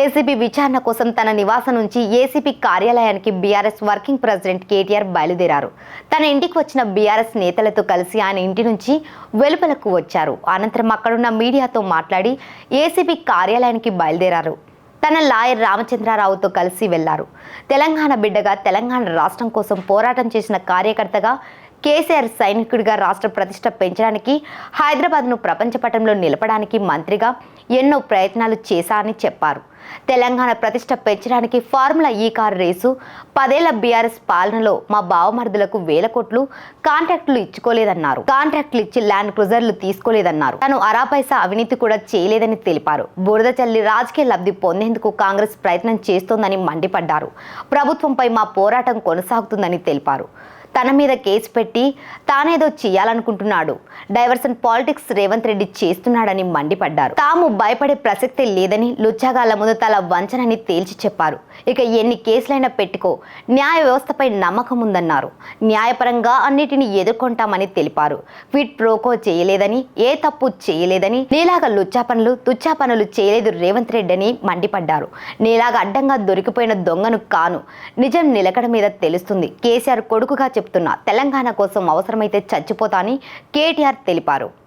ACB విచారణ కోసం తన నివాసం నుంచి ఏసీబీ కార్యాలయానికి బీఆర్ఎస్ వర్కింగ్ ప్రెసిడెంట్ కేటీఆర్ బయలుదేరారు. తన ఇంటికి వచ్చిన బీఆర్ఎస్ నేతలతో కలిసి ఆయన ఇంటి నుంచి వెలుపలకు వచ్చారు. అనంతరం అక్కడున్న మీడియాతో మాట్లాడి ఏసీబీ కార్యాలయానికి బయలుదేరారు. తన లాయర్ రామచంద్రారావుతో కలిసి వెళ్ళారు. తెలంగాణ బిడ్డగా తెలంగాణ రాష్ట్రం కోసం పోరాటం చేసిన కార్యకర్తగా కేసీఆర్ సైనికుడిగా రాష్ట్ర ప్రతిష్ట పెంచడానికి హైదరాబాద్ను ప్రపంచ పటంలో నిలపడానికి మంత్రిగా ఎన్నో ప్రయత్నాలు చేశారని చెప్పారు. తెలంగాణ ప్రతిష్ట పెంచడానికి ఫార్ములా ఈ కారు రేసు పదేళ్ళ బీఆర్ఎస్ పాలనలో మా బావమరుదులకు వేల కోట్లు కాంట్రాక్టులు ఇచ్చుకోలేదన్నారు. కాంట్రాక్టులు ఇచ్చి ల్యాండ్ క్రూజర్లు తీసుకోలేదన్నారు. తను అరాపైసా అవినీతి కూడా చేయలేదని తెలిపారు. బురద చల్లి రాజకీయ లబ్ధి పొందేందుకు కాంగ్రెస్ ప్రయత్నం చేస్తోందని మండిపడ్డారు. ప్రభుత్వంపై మా పోరాటం కొనసాగుతుందని తెలిపారు. తన మీద కేసు పెట్టి తానేదో చేయాలనుకుంటున్నాడు. డైవర్సన్ పాలిటిక్స్ రేవంత్ రెడ్డి చేస్తున్నాడని మండిపడ్డారు. తాము భయపడే ప్రసక్తే లేదని లుచ్చాగాళ్ళ ముందు తల వంచనని తేల్చి చెప్పారు. ఇక ఎన్ని కేసులైనా పెట్టుకో న్యాయ వ్యవస్థపై నమ్మకం ఉందన్నారు. న్యాయపరంగా అన్నిటిని ఎదుర్కొంటామని తెలిపారు. క్విట్ ప్రోకో చేయలేదని ఏ తప్పు చేయలేదని నీలాగా లుచ్చా పనులు తుచ్చా పనులు చేయలేదు రేవంత్ రెడ్డి అని మండిపడ్డారు. నీలాగా అడ్డంగా దొరికిపోయిన దొంగను కాను నిజం నిలకడ మీద తెలుస్తుంది. కేసీఆర్ కొడుకుగా చెప్తున్నా. తెలంగాణ కోసం అవసరమైతే చచ్చిపోతా అని కేటీఆర్ తెలిపారు.